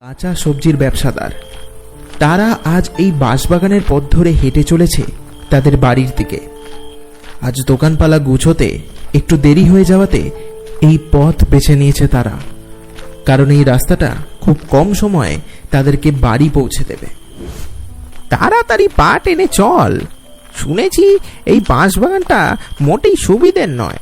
কাঁচা সবজির ব্যবসাদার। তারা আজ এই বাঁশবাগানের পথ ধরে হেঁটে চলেছে তাদের বাড়ির দিকে। আজ দোকানপালা গুছোতে একটু দেরি হয়ে যাওয়াতে এই পথ বেছে নিয়েছে তারা। কারণ এই রাস্তাটা খুব কম সময়ে তাদেরকে বাড়ি পৌঁছে দেবে। তাড়াতাড়ি পা টেনে চল। শুনেছি এই বাঁশবাগানটা মোটেই সুবিধের নয়।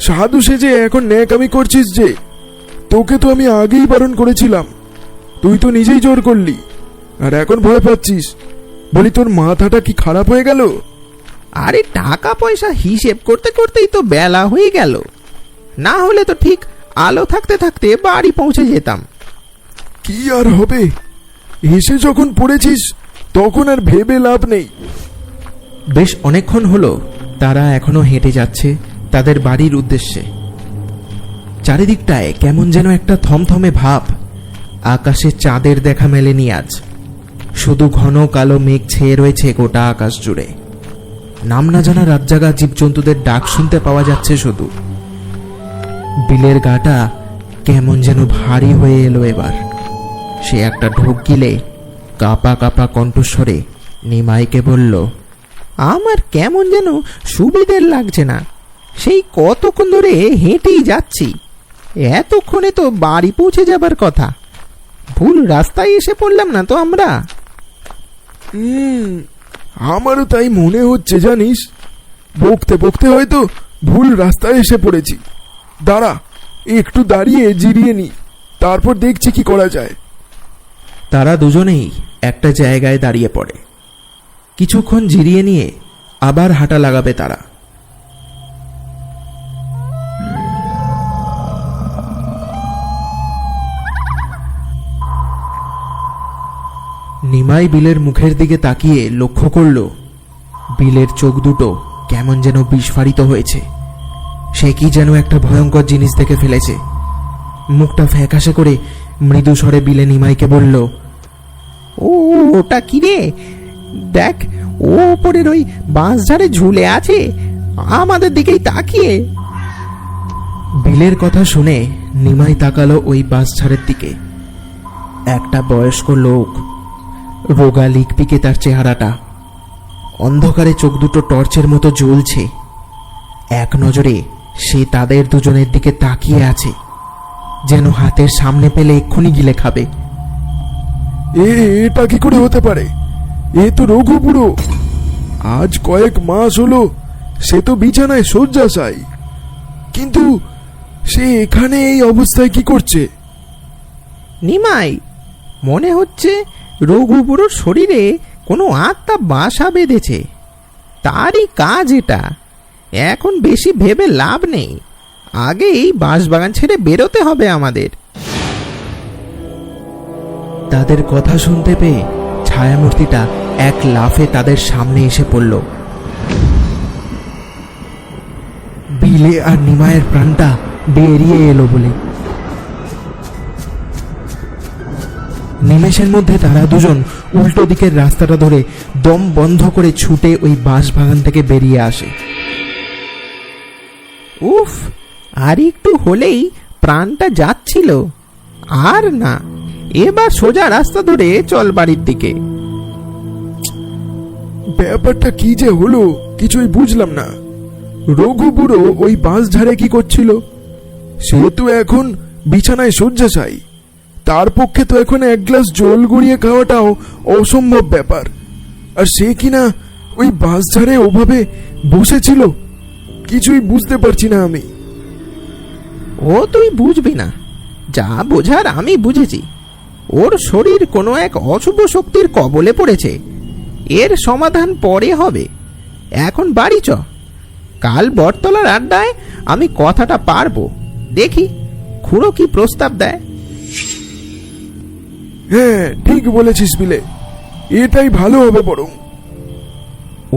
সাধু সেজে এখন ন্যাকামি করছিস যে। তোকে তো আমি আগেই বারণ করেছিলাম। তুই তো নিজেই জোর করলি। আর এখন ভয় পাচ্ছিস। বলি তোর মাথাটা কি খারাপ হয়ে গেল? আরে টাকা পয়সা হিসেব করতে করতেই তো বেলা হয়ে গেল। না হলে তো ঠিক আলো থাকতে থাকতে বাড়ি পৌঁছে যেতাম। কি আর হবে? এসে যখন পড়েছিস তখন আর ভেবে লাভ নেই। বেশ অনেকক্ষণ হলো তারা এখনও হেঁটে যাচ্ছে তাদের বাড়ির উদ্দেশ্যে। চারিদিকটায় কেমন যেন একটা থমথমে ভাব। আকাশে চাঁদের দেখা মেলেনি আজ। শুধু ঘন কালো মেঘ ছেয়ে রয়েছে গোটা আকাশ জুড়ে। নাম না জানা রাতজাগা জীবজন্তুদের ডাক শুনতে পাওয়া যাচ্ছে শুধু। বিলের গাটা কেমন যেন ভারী হয়ে এলো এবার। সে একটা ঢোক গিলে কাপা কাপা কণ্ঠস্বরে নিমাইকে বলল, আমার কেমন যেন সুবিধের লাগছে না। সেই কতক্ষণ ধরে হেঁটেই যাচ্ছি। এতক্ষণে তো বাড়ি পৌঁছে যাবার কথা। ভুল রাস্তায় এসে পড়লাম না তো আমরা? হুম আমারও তাই মনে হচ্ছে জানিস? বকতে বকতে হয়তো ভুল রাস্তায় এসে পড়েছি। দাঁড়া একটু দাঁড়িয়ে জিরিয়ে নি তারপর দেখছি কি করা যায়। তারা দুজনেই একটা জায়গায় দাঁড়িয়ে পড়ে। কিছুক্ষণ জিরিয়ে নিয়ে আবার হাঁটা লাগাবে তারা। নিমাই বিলের মুখের দিকে তাকিয়ে লক্ষ্য করল, বিলের চোখ দুটো কেমন যেন বিস্ফারিত হয়েছে। সে কি যেন একটা ভয়ঙ্কর জিনিস দেখে ফেলেছে। মুখটা ফ্যাকাশে করে মৃদু স্বরে বিলে নিমাইকে বলল, ও, ওটা কি রে? দেখ, ও ওপরের ওই বাঁশ ঝাড়ে ঝুলে আছে। আমাদের দিকেই তাকিয়ে। বিলের কথা শুনে নিমাই তাকালো ওই বাসঝাড়ের দিকে। একটা বয়স্ক লোক রোগা লিকপিকে তার চেহারাটা। অন্ধকারে চোখ দুটো টর্চের মতো জ্বলছে। এক নজরে সে তাদের দুজনের দিকে তাকিয়ে আছে যেন হাতের সামনে পেলে এক্ষুনি গিলে খাবে। এ এটা কি করে হতে পারে? এ তো রঘু বুড়ো। আজ কয়েক মাস হলো সে তো বিছানায় শয্যাশায়ী। কিন্তু সে এখানে এই অবস্থায় কি করছে? নিমাই মনে হচ্ছে রঘু বুড়োর শরীরে কোনো আত্মা বাসা বেঁধেছে। তারই কাজ এটা। এখন বেশি ভেবে লাভ নেই। আগে এই বাঁশবাগান ছেড়ে বেরোতে হবে আমাদের। তাদের কথা শুনতে পেয়ে ছায়ামূর্তিটা এক লাফে তাদের সামনে এসে পড়ল। বিলে আর নিমায়ের প্রাণটা বেরিয়ে এলো বলে নিমেষের মধ্যে তারা দুজন উল্টো দিকের রাস্তাটা ধরে দম বন্ধ করে ছুটে ওই বাঁশ বাগান থেকে বেরিয়ে আসে। উফ আর একটু হলেই প্রাণটা যাচ্ছিল। আর না এবার সোজা রাস্তা ধরে চল বাড়ির দিকে। ব্যাপারটা কি যে হলো কিছুই বুঝলাম না। রঘু বুড়ো ওই বাঁশ ঝাড়ে কি করছিল? সে তো এখন বিছানায় শয্যাশায়ী। তার পক্ষে তো এখন এক গ্লাস জল গড়িয়ে খাওয়াটাও অসম্ভব ব্যাপার। আর সে কিনা ওই বাস ঝাড়ে ওভাবে বসেছিল, কিছুই বুঝতে পারছি না আমি। ও তুই বুঝবি না। যা বোঝার আমি বুঝেছি। ওর শরীর কোনো এক অশুভ শক্তির কবলে পড়েছে। এর সমাধান পরে হবে। এখন বাড়ি চ। কাল বটতলার আড্ডায় আমি কথাটা পারব। দেখি, খুড়ো কি প্রস্তাব দেয়। হ্যাঁ ঠিক বলেছিস বিলে এটাই ভালো হবে বরং।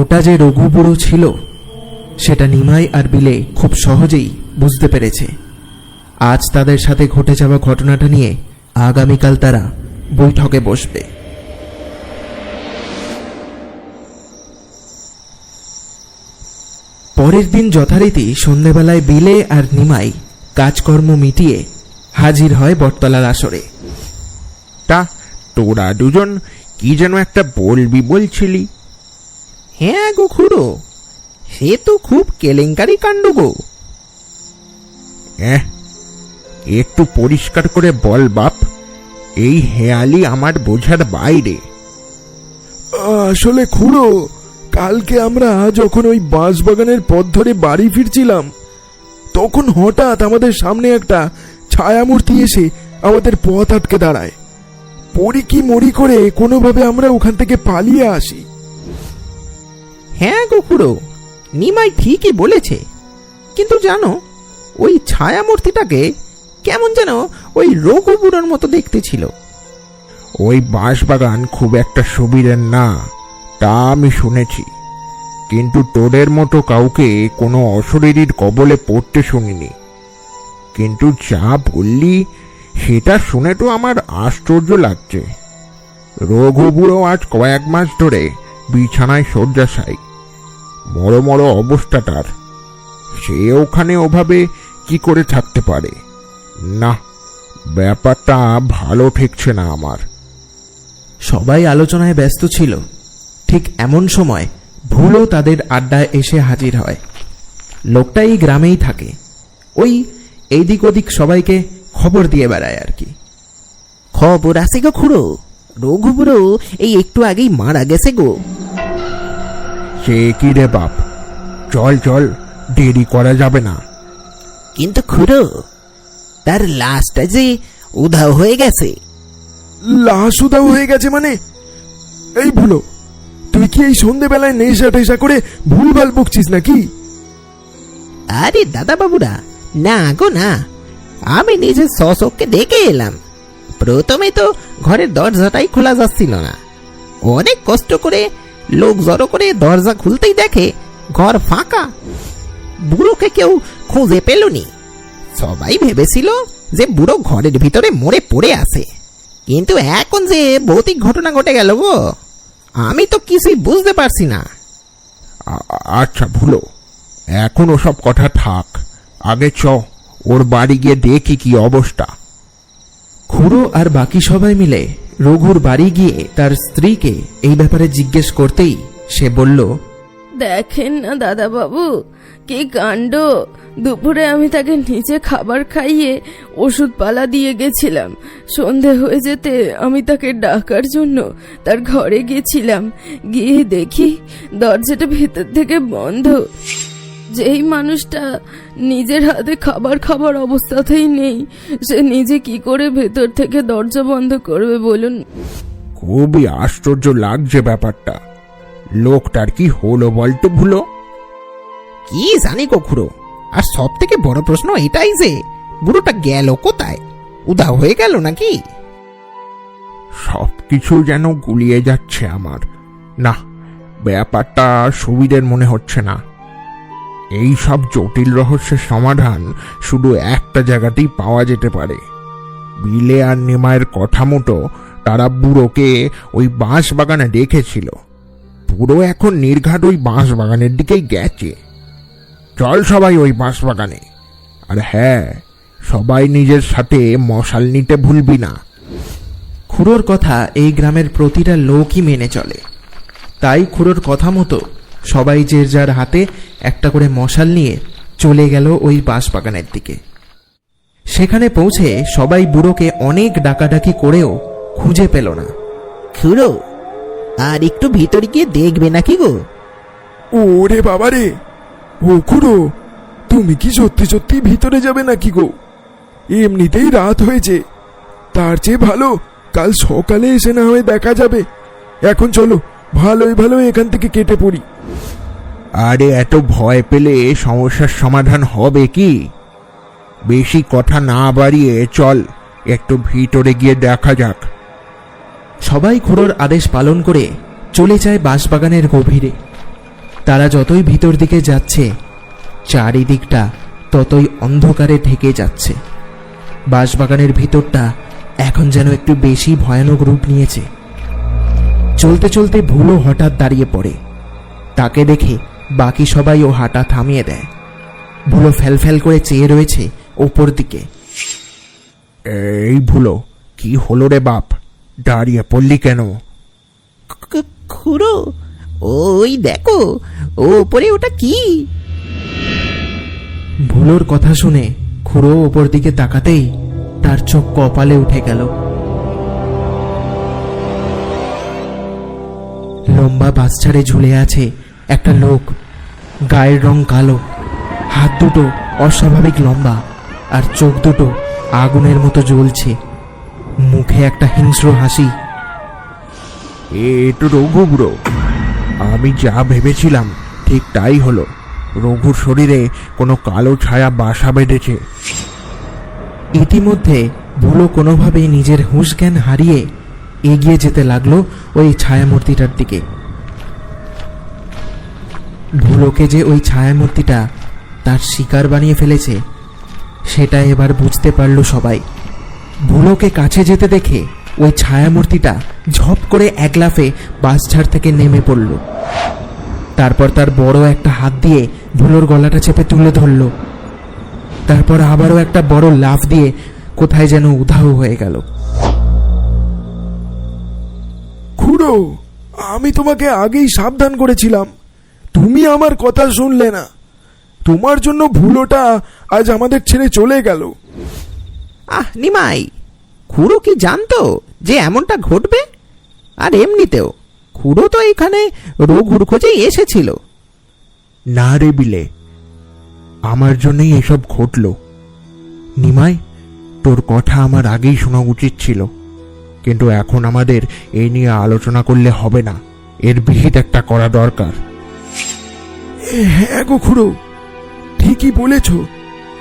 ওটা যে রঘু বুড়ো ছিল, সেটা নিমাই আর বিলে খুব সহজেই বুঝতে পেরেছে। আজ তাদের সাথে ঘটে যাওয়া ঘটনাটা নিয়ে আগামীকাল তারা বৈঠকে বসবে। পরের দিন যথারীতি সন্ধেবেলায় বিলে আর নিমাই কাজকর্ম মিটিয়ে হাজির হয় বটতলার আসরে। তা? তোরা দুজন কি যেন একটা বলবি বলছিলি? হ্যাঁ গো খুড়ো সে তো খুব কেলেঙ্কারি কাণ্ড গো। এহ, একটু পরিষ্কার করে বল বাপ এই হেয়ালি আমার বোঝার বাইরে। আসলে খুড়ো কালকে আমরা যখন ওই বাঁশবাগানের পথ ধরে বাড়ি ফিরছিলাম তখন হঠাৎ আমাদের সামনে একটা ছায়ামূর্তি এসে আমাদের পথ আটকে দাঁড়ায়। পড়ি কি মরি করে কোনোভাবে আমরা ওখান থেকে পালিয়ে আসি? হ্যাঁ খুড়ো নিমাই ঠিকই বলেছে। কিন্তু জানো ওই ছায়ামূর্তিটাকে কেমন যেন ওই রঘুবুড়োর মতো দেখতে ছিল। ওই বাঁশবাগান খুব একটা সুবিধের না তা আমি শুনেছি। কিন্তু তোদের মতো কাউকে কোনো অশরীরীর কবলে পড়তে শুনিনি। কিন্তু যা বললি সেটা শুনে তো আমার আশ্চর্য লাগছে। রঘুবুড়ো আজ কয়েক মাস ধরে বিছানায় শয্যাশায়ী। মরো মরো অবস্থা তার। সে ওখানে ওভাবে কি করে থাকতে পারে? না, ব্যাপারটা ভালো ঠেকছে না আমার। সবাই আলোচনায় ব্যস্ত ছিল। ঠিক এমন সময় ভুলও তাদের আড্ডায় এসে হাজির হয়। লোকটা এই গ্রামেই থাকে। ওই এইদিক ওদিক সবাইকে খবর দিয়ে বেড়ায় আর কি। খবর আছে গো খুড়ো। রঘুবুড়ো এই একটু আগেই মারা গেছে গো। সে কি রে বাপ? চল চল দেরি করা যাবে না। কিন্তু খুড়ো তার লাশটা যে উধাও হয়ে গেছে। লাশ উদাও হয়ে গেছে মানে? এই ভুলো তুই কি এই সন্ধেবেলায় নেশা টেশা করে ভুলভাল বকছিস নাকি? আরে দাদা বাবুরা না গো না। আমি নিজের শশককে ডেকে এলাম। প্রথমে তো ঘরের দরজাটাই খোলা যাচ্ছিল না। অনেক কষ্ট করে লোক জড়ো করে দরজা খুলতেই দেখে ঘর ফাঁকা। বুড়োকে কেউ খুঁজে পেলনি। সবাই ভেবেছিল যে বুড়ো ঘরের ভিতরে মরে পড়ে আছে। কিন্তু এখন যে ভৌতিক ঘটনা ঘটে গেল গো, আমি তো কিছুই বুঝতে পারছি না। আচ্ছা ভুলো। এখন ওসব কথা থাক। আগে চ ওর বাড়ি গিয়ে দেখি কি অবস্থা। খুড়ো আর বাকি সবাই মিলে রঘুর বাড়ি গিয়ে তার স্ত্রীকে এই ব্যাপারে জিজ্ঞেস করতেই সে বলল, দেখেন না দাদা বাবু কি কাণ্ড। দুপুরে আমি তাকে নিচে খাবার খাইয়ে ওষুধপালা দিয়ে গেছিলাম। সন্ধে হয়ে যেতে আমি তাকে ডাকার জন্য তার ঘরে গেছিলাম। গিয়ে দেখি দরজাটা ভেতর থেকে বন্ধ। যেই মানুষটা নিজের হাতে খাবার খাবার অবস্থাতেই নেই। সে নিজে কি করে ভেতর থেকে দরজা বন্ধ করবে বলুন? খুবই আশ্চর্য লাগছে ব্যাপারটা। লোকটার কি হলো বলতো ভুলো? কি জানি কখুরো। আর সব থেকে বড় প্রশ্ন এটাই যে বুড়োটা গেল কোথায়? উধাও হয়ে গেল নাকি? সব কিছু যেন গুলিয়ে যাচ্ছে আমার। না ব্যাপারটা সুবিধের মনে হচ্ছে না। এই সব জটিল রহস্যের সমাধান শুধু একটা জায়গাতেই পাওয়া যেতে পারে। বিলে আর নিমায়ের কথা মতো তারা বুড়োকে ওই বাঁশ বাগানে রেখেছিল। বুড়ো এখন নির্ঘাট ওই বাঁশ বাগানের দিকেই গেছে। চল সবাই ওই বাঁশ বাগানে আর হ্যাঁ সবাই নিজের সাথে মশাল নিতে ভুলবি না। খুড়োর কথা এই গ্রামের প্রতিটা লোকই মেনে চলে। তাই খুড়োর কথা মতো সবাই যে যার হাতে একটা করে মশাল নিয়ে চলে গেল ওই বাঁশবাগানের দিকে। সেখানে পৌঁছে সবাই বুড়োকে অনেক ডাকাডাকি করেও খুঁজে পেল না। খুড়ো আর একটু ভিতরে গিয়ে দেখবে নাকি গো? ওরে বাবা রে! ও খুড়ো তুমি কি সত্যি সত্যি ভিতরে যাবে নাকি গো? এমনিতেই রাত হয়েছে। তার চেয়ে ভালো কাল সকালে এসে না হয়ে দেখা যাবে। এখন চলো ভালোই ভালো এখান থেকে কেটে পড়ি। আরে এত ভয় পেলে সমস্যার সমাধান হবে কি? বেশি কথা না বাড়িয়ে চল, একটু ভিতরে গিয়ে দেখা যাক। সবাই খুড়োর আদেশ পালন করে চলে যায় বাঁশবাগানের গভীরে। তারা যতই ভিতর দিকে যাচ্ছে, চারিদিকটা ততই অন্ধকারে ঢেকে যাচ্ছে। বাঁশবাগানের ভিতরটা এখন যেন একটু বেশি ভয়ানক রূপ নিয়েছে। চলতে চলতে ভুলো হঠাৎ দাঁড়িয়ে পড়ে। তাকে দেখে বাকি সবাই ও হাঁটা থামিয়ে দেয়। ভুলো ফ্যাল ফ্যাল করে চেয়ে রয়েছে ওপর দিকে। এই ভুলো কি হলো রে বাপ? দাঁড়িয়ে পড়লি কেন? খুড়ো ওই দেখো ও ওপরে ওটা কি? ভুলোর কথা শুনে খুড়ো ওপর দিকে তাকাতেই তার চোখ কপালে উঠে গেল। লম্বা বাস ছাড়ে ঝুলে আছে একটা লোক গায়ের রং কালো হাত দুটো অস্বাভাবিক লম্বা আর চোখ দুটো আগুনের মতো জ্বলছে। মুখে একটা হিংস্র হাসি। এ তো রঘু বুড়ো আমি যা ভেবেছিলাম ঠিক তাই হলো। রঘুর শরীরে কোনো কালো ছায়া বাসা বেঁধেছে। ইতিমধ্যে ভুলো কোনোভাবেই নিজের হুঁশ জ্ঞান হারিয়ে এগিয়ে যেতে লাগল ওই ছায়ামূর্তিটার দিকে। ভুলোকে যে ওই ছায়ামূর্তিটা তার শিকার বানিয়ে ফেলেছে, সেটা এবার বুঝতে পারল সবাই। ভুলোকে কাছে যেতে দেখে ওই ছায়ামূর্তিটা ঝপ করে এক লাফে বাসঝাড় থেকে নেমে পড়ল। তারপর তার বড় একটা হাত দিয়ে ভুলোর গলাটা চেপে তুলে ধরলো। তারপর আবারও একটা বড় লাফ দিয়ে কোথায় যেন উধাও হয়ে গেল। খুড়ো, আমি তোমাকে আগেই সাবধান করেছিলাম। তুমি আমার কথা শুনলে না। তোমার জন্য ভুলোটা আজ আমাদের ছেড়ে চলে গেল। আহ নিমাই খুড়ো কি জানতো যে এমনটা ঘটবে? আর এমনিতেও খুড়ো তো এখানে রঘুর খোঁজেই এসেছিল। না রে বিলে আমার জন্যই এসব ঘটল। নিমাই তোর কথা আমার আগেই শোনা উচিত ছিল কিন্তু এখন আমাদের এই নিয়ে আলোচনা করলে হবে না। এর বিহিত একটা করা দরকার। হ্যাঁ গো খুড়ো ঠিকই বলেছ।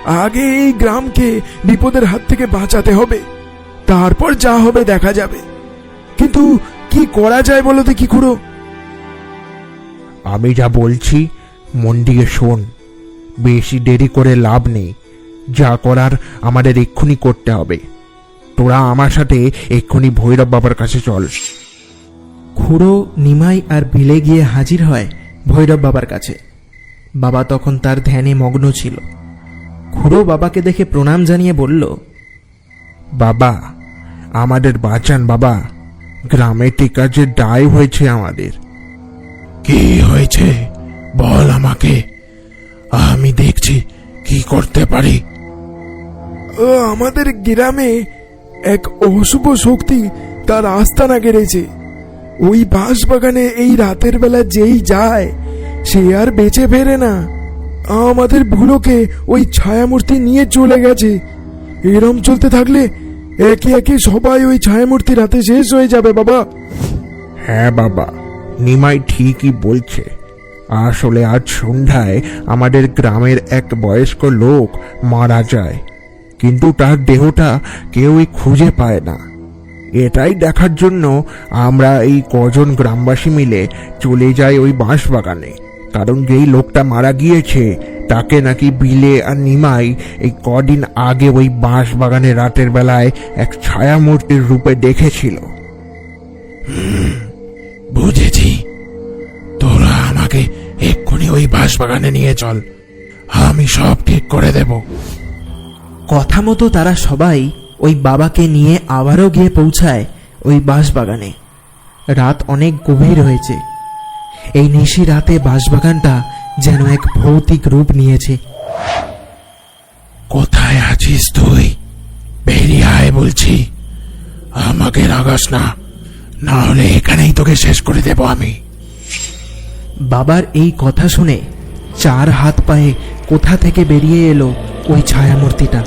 আগে এই গ্রামকে বিপদের হাত থেকে বাঁচাতে হবে তারপর যা হবে দেখা যাবে। কিন্তু কি করা যায় বলো দেখি খুড়ো? আমি যা বলছি মন দিয়ে শোন। বেশি দেরি করে লাভ নেই। যা করার আমাদের এক্ষুনি করতে হবে। তোরা আমার সাথে এক্ষুনি ভৈরব বাবার কাছে চল। খুড়ো নিমাই আর বিলে গিয়ে হাজির হয় ভৈরব বাবার কাছে। বাবা তখন তার ধ্যানে মগ্ন ছিল। খুড়ো বাবাকে দেখে প্রণাম জানিয়ে বলল বাবা আমাদের বাঁচান বাবা। গ্রামে টিকার যে দায় হয়েছে আমাদের। কি হয়েছে? বল আমাকে। আমি দেখছি কি করতে পারি। আমাদের গ্রামে এক অশুভ শক্তি তার আস্তানা গেড়েছে। ওই বাঁশ বাগানে এই রাতের বেলা যেই যায় সে আর বেঁচে ফেরে না। আমাদের ভুলোকে ওই ছায়ামূর্তি নিয়ে চলে গেছে। এরম চলতে থাকলে একে একে সবাই ওই ছায়ামূর্তি রাতে শেষ হয়ে যাবে, বাবা। হ্যাঁ বাবা, নিমাই ঠিকই বলছে। আসলে আজ সন্ধ্যায় আমাদের গ্রামের এক বয়স্ক লোক মারা যায়, কিন্তু তার দেহটা কেউই খুঁজে পায় না। এটাই দেখার জন্য আমরা এই কজন গ্রামবাসী মিলে চলে যাই ওই বাঁশ বাগানে কারণ যেই লোকটা মারা গিয়েছে তাকে নাকি বিলে আর নিমাই এই কদিন আগে ওই বাঁশ বাগানে রাতের বেলায় এক ছায়ামূর্তির রূপে দেখেছিল। বুঝেছি। তোরা আমাকে এক্ষুনি ওই বাঁশবাগানে নিয়ে চল। আমি সব ঠিক করে দেব। কথা মতো তারা সবাই ওই বাবাকে নিয়ে আবারও গিয়ে পৌঁছায় ওই বাঁশবাগানে। রাত অনেক গভীর হয়েছে। এই নিশি রাতে বাঁশবাগানটা যেন এক ভৌতিক রূপ নিয়েছে। কোথায় আছিস তুই? বেরিয়ে আয় বলছি। আমাকে রাগাস না। না হলে এখানেই তোকে শেষ করে দেব আমি। বাবার এই কথা শুনে চার হাত পায়ে কোথা থেকে বেরিয়ে এলো ওই ছায়ামূর্তিটা?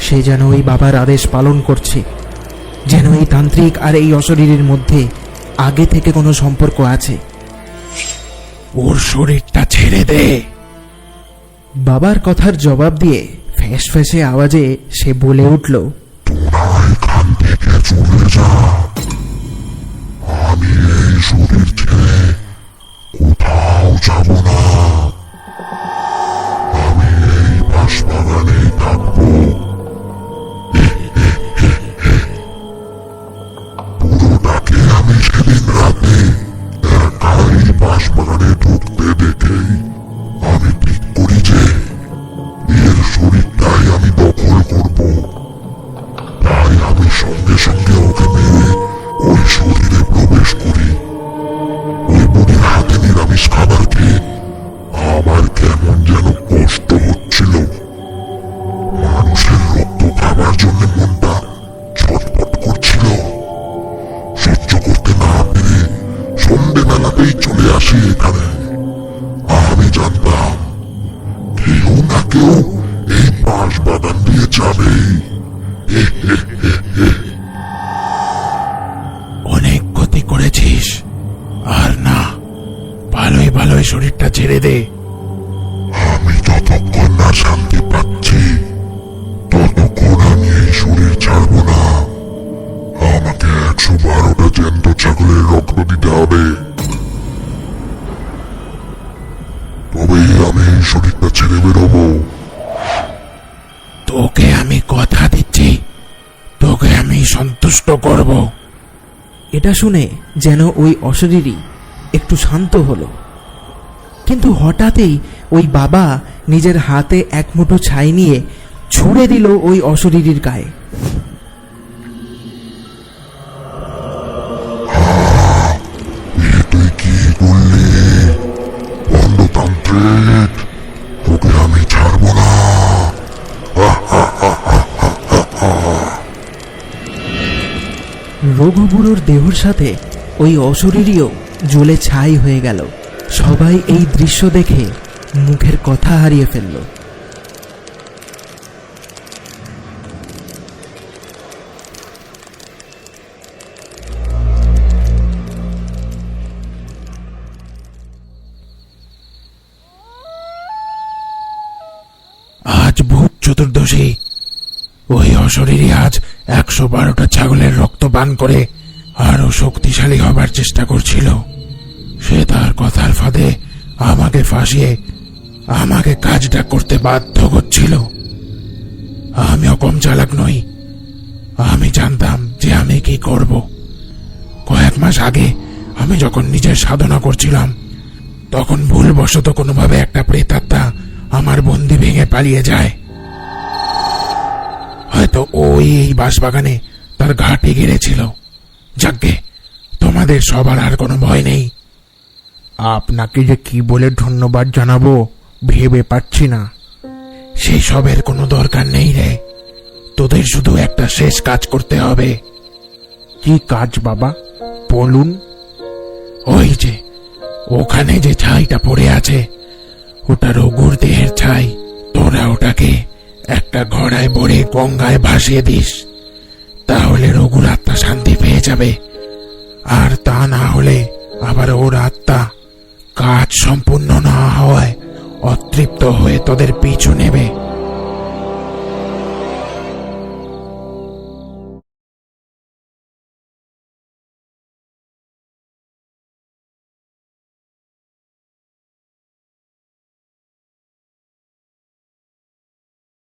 সে যেন ওই বাবার আদেশ পালন করছে। যেন এই তান্ত্রিক আর এই অশরীরের মধ্যে আগে থেকে কোনো সম্পর্ক আছে। ওর শরীরটা ছেড়ে দে। বাবার কথার জবাব দিয়ে ফ্যাঁস ফ্যাঁসে আওয়াজে সে বলে উঠল তোরা এখান থেকে চলে যা। আমি এই শরীর শরীরটা ছেড়ে দে। আমি যতক্ষণ না শান্তি পাচ্ছি। ততক্ষণ আমি এই শরীর ছাড়ব না। আমাকে একশো বারোটা জ্যান্ত ছাগলের রক্ত দিতে হবে। তবেই আমি এই শরীরটা ছেড়ে বেরোবো। তোকে আমি কথা দিচ্ছি। তোকে আমি সন্তুষ্ট করব। এটা শুনে যেন ওই অশরীরই একটু শান্ত হলো। কিন্তু হঠাৎই ওই বাবা নিজের হাতে এক মুঠো ছাই নিয়ে ছুঁড়ে দিল ওই অশরীরীর গায়ে। রঘুবুড়োর দেহর সাথে ওই অশরীরীও জ্বলে ছাই হয়ে গেল। সবাই এই দৃশ্য দেখে মুখের কথা হারিয়ে ফেলল। আজ ভূত চতুর্দশী। ওই অশরীরই আজ একশো বারোটা ছাগলের রক্ত পান করে আরও শক্তিশালী হবার চেষ্টা করছিল। সে তার কথার ফাঁদে আমাকে ফাঁসিয়ে আমাকে কাজটা করতে বাধ্য করছিল। আমিও কম চালাক নই। আমি জানতাম যে আমি কি করব। কয়েক মাস আগে আমি যখন নিজের সাধনা করছিলাম, তখন ভুলবশত কোনোভাবে একটা প্রেতাত্মা আমার বন্দি ভেঙে পালিয়ে যায়। হয়তো ওই এই বাঁশবাগানে তার ঘাটে গেড়েছিল। যাকে তোমাদের সবার আর কোনো ভয় নেই। আপনাকে যে কি বলে ধন্যবাদ জানাব, ভেবে পাচ্ছি না। সেই সবের কোনো দরকার নেই রে। তোদের শুধু একটা শেষ কাজ করতে হবে। কি কাজ বাবা? বলুন। ওই যে, ওখানে যে ছাইটা পড়ে আছে, ওটা রঘুর দেহের ছাই। তোরা ওটাকে একটা ঘোড়ায় ভরে গঙ্গায় ভাসিয়ে দিস। তাহলে রঘুর আত্মা শান্তি পেয়ে যাবে। আর তা না হলে আবার ওর আত্মা কাজ সম্পূর্ণ না হওয়ায় অতৃপ্ত হয়ে তোদের পিছু নেবে।